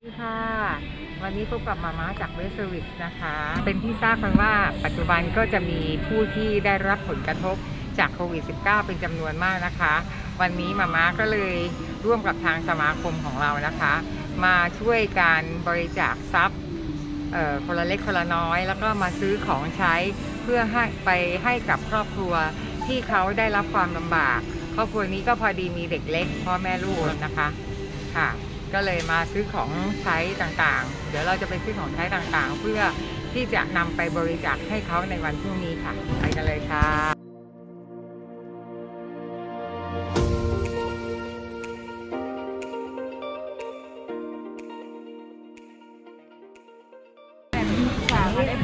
สวัสดีค่ะ วันนี้พบกับมาม่าจากเวสเซอร์วิสนะคะ เป็นที่ทราบกันว่าปัจจุบันก็จะมีผู้ที่ได้รับผลกระทบจากโควิด -19 เป็นจำนวนมากนะคะ วันนี้มาม่าก็เลยร่วมกับทางสมาคมของเรานะคะ มาช่วยการบริจาคทรัพย์เอ่อคนละเล็กคนละน้อย แล้วก็มาซื้อของใช้เพื่อให้ไปให้กับครอบครัวที่เขาได้รับความลำบาก ครอบครัวนี้ก็พอดีมีเด็กเล็กพ่อแม่ลูกนะคะค่ะ ก็เลยมาซื้อของใช้ต่างๆ เดี๋ยวเราจะไปซื้อของใช้ต่างๆ เพื่อที่จะนำไปบริจาคให้เขาในวันพรุ่งนี้ค่ะ ไปกันเลยค่ะ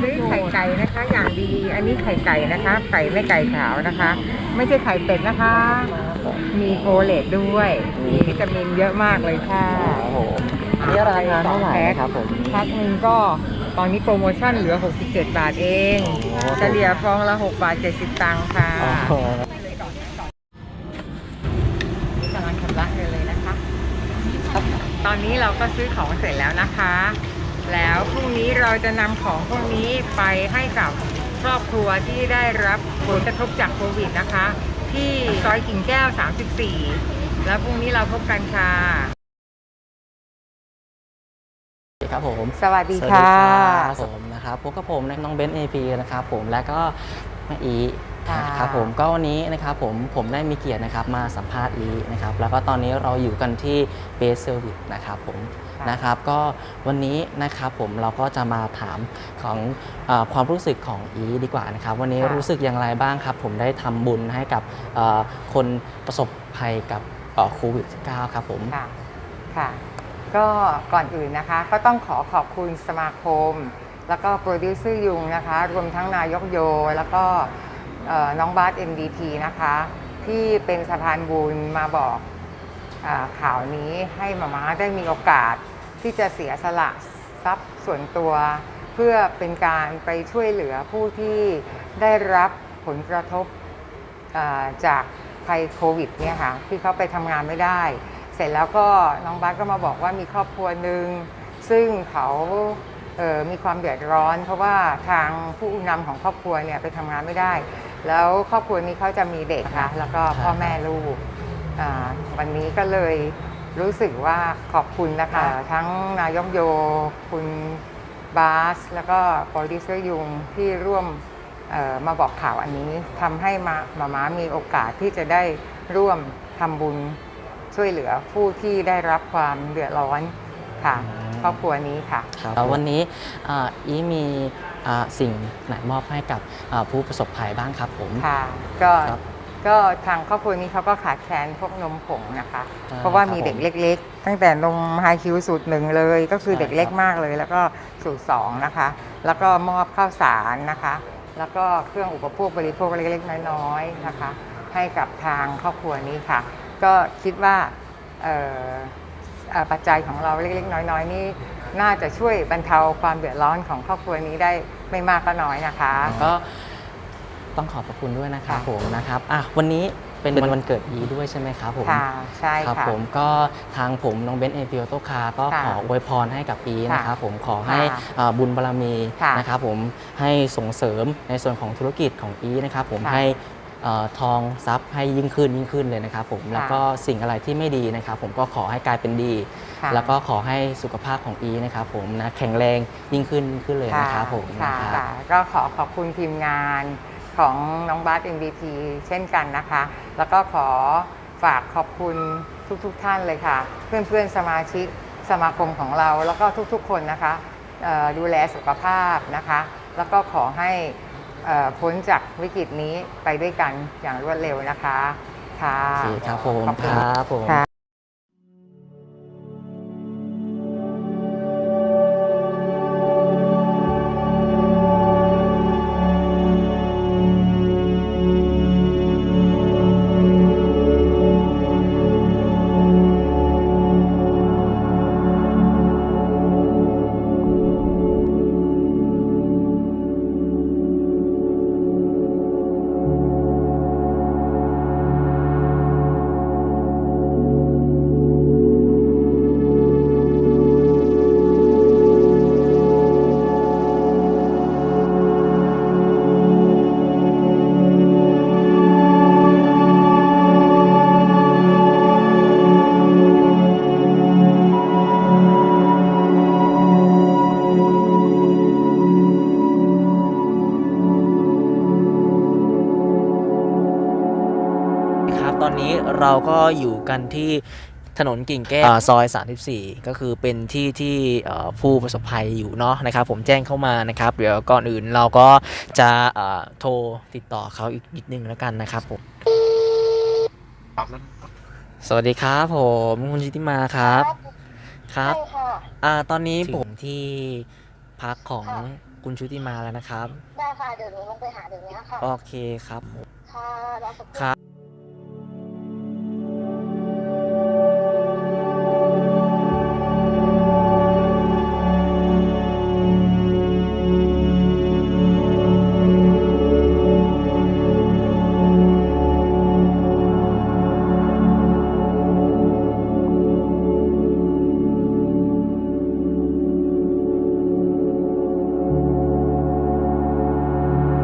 ซื้อไข่ไก่นะคะอย่างดี อันนี้ไข่ไก่นะคะ ไก่ไม่ไก่ขาวนะคะ ไม่ใช่ไข่เป็ดนะคะ มีโฟเลตด้วย มีวิตามินเยอะมากเลยค่ะโอ้โหอันนี้ราคาเท่าไหร่ครับผมแพ็คหนึ่งก็ตอนนี้โปรโมชั่นเหลือ 67 บาทเองโอ้โหเฉลี่ยฟองละ 6 บาท 70 ตังค์ค่ะโอ้โหนี่กำลังชำระเงินเลยนะคะ ตอนนี้เราก็ซื้อของเสร็จแล้วนะคะ แล้วพรุ่งนี้เราจะนำของพวกนี้ไปให้กับครอบครัวที่ได้รับผลกระทบจากโควิดนะคะ ที่ซอยกิ่งแก้ว 34 แล้วพรุ่งนี้เราพบกันค่ะครับผมสวัสดีสวัสค่ะครับผมนะครับพบกับผมนะน้องเบนซ์เอพีนะครับผมและก็แม่อี ค่ะครับผมก็วันนี้นะครับผมผมได้มีเกียรตินะครับมาสัมภาษณ์อีนะครับแล้วก็ตอนนี้เราอยู่กันที่เบสเซอร์วิสนะครับผมค่ะนะครับก็วันนี้นะครับผมเราก็จะมาถามของเออความรู้สึกของอีดีกว่านะครับ วันนี้ค่ะรู้สึกอย่างไรบ้างครับ ผมได้ทำบุญให้กับเอ่อคนประสบภัยกับเอ่อโควิด -19 ครับผมค่ะค่ะก็ก่อนอื่นนะคะ ก็ต้องขอขอบคุณสมาคม แล้วก็โปรดิวเซอร์ยุงนะคะ รวมทั้งนายกโยแล้วก็เอ่อ น้องบาส MDT นะคะ ที่เป็นสะพานบุญมาบอกอข่าวนี้ให้มาม่าได้มีโอกาสที่จะเสียสละทรัพย์ส่วนตัว เพื่อเป็นการไปช่วยเหลือผู้ที่ได้รับผลกระทบจากภัยโควิดเนี่ยค่ะที่เขาไปทำงานไม่ได้ เสร็จแล้วก็น้องบัสก็มาบอกว่ามีครอบครัวหนึ่งซึ่งเขาเมีความเดือดร้อน เพราะว่าทางผู้นำของครอบครัวเนี่ยไปทำงานไม่ได้ แล้วครอบครัวนี้เขาจะมีเด็กค่ะ แล้วก็พ่อแม่ลูกอ่าวันนี้ก็เลยรู้สึกว่าขอบคุณนะคะ ทั้งนายกโย คุณบาส แล้วก็โปรดิวเซอร์ยุงที่ร่วมเอ่อมาบอกข่าวอันนี้ทำให้มามาม้ามีโอกาสที่จะได้ร่วมทำบุญช่วยเหลือผู้ที่ได้รับความเดือดร้อนค่ะอืม ครอบครัวนี้ค่ะครับแล้ววันนี้อ่าอีมีอ่าสิ่งไหนมอบให้กับอ่าผู้ประสบภัยบ้างครับผมค่ะก็ครับก็ทางครอบครัวนี้เขาก็ขาดแคลนพวกนมผงนะคะอ่าเพราะว่าครับมีเด็กผมเล็ก ๆ ตั้งแต่นมไฮคิวสูตรหนึ่งเลย ก็คือใช่เด็กเล็กครับมากเลย แล้วก็สูตรสองนะคะ แล้วก็มอบข้าวสารนะคะ แล้วก็เครื่องอุปโภคบริโภคเล็กๆน้อยๆนะคะ ให้กับทางครอบครัวนี้ค่ะ ก็คิดว่าเอ่อเอ่อ ปัจจัยของเราเล็กๆ น้อยๆ นี่น่าจะช่วยบรรเทาความเดือดร้อนของครอบครัวนี้ได้ไม่มากก็น้อยนะคะ ก็ต้องขอบพระคุณด้วยนะครับค่ะผมนะครับอะวันนี้เป็นวันเกิดอีด้วยใช่ไหมครับผมค่ะใช่ครับค่ะผมก็ทางผมน้องเบนซ์เอพิโอโตคาก็ค่ะขออวยพรให้กับอีค่ะนะครับผมขอให้ค่ะอ่าบุญบารมีค่ะนะครับผมให้ส่งเสริมในส่วนของธุรกิจของอีนะครับผมค่ะให้เอ่อ ทองทรัพย์ให้ยิ่งขึ้นยิ่งขึ้นเลยนะครับผมแล้วก็สิ่งอะไรที่ไม่ดีนะครับผมก็ขอให้กลายเป็นดีค่ะแล้วก็ขอให้สุขภาพของอีนะครับผมนะแข็งแรงยิ่งขึ้นยิ่งขึ้นเลยนะครับผมค่ะนะครับค่ะก็ขอขอบคุณทีมงานของน้องบาส MVP เช่นกันนะคะ แล้วก็ขอฝากขอบคุณทุกๆทท่านเลยค่ะ เพื่อนๆสมาชิกสมาคมของเราแล้วก็ทุกๆ คนนะคะเอ่อดูแลสุขภาพนะคะ แล้วก็ขอให้เอ่อ พ้นจากวิกฤตนี้ไปด้วยกันอย่างรวดเร็วนะคะค่ะ โอเคครับผมขอบคคุณรับผม ค่ะ เราก็อยู่กันที่ถนนกิ่งแก้วอ่าซอย 34 ก็คือเป็นที่ที่เอ่อผู้ประสบภัยอยู่เนาะนะครับ ผมแจ้งเข้ามานะครับ เดี๋ยวก่อนอื่นเราก็จะเอ่อโทรติดต่อเขาอีกนิดนึงแล้วกันนะครับผมสวัสดีครับ ผมคุณชิติมาครับครับใช่ค่ะอ่าตอนนี้ผมที่พักของคุณชุติมาแล้วนะครับได้ค่ะเดี๋ยวหนูลงไปหาเดี๋ยวนี้ค่ะโอเคครับผมค่ะ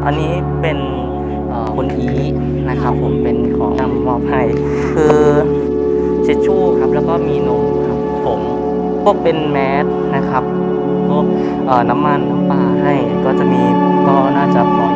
อันนี้เป็นคุณอีนะครับผมเป็นของนำมอบให้คือเชชชู่ครับแล้วก็มีนมครับผมพวกเป็นแมสนะครับพวกน้ำมันน้ำปลาให้ก็จะมีก็น่าจะพอ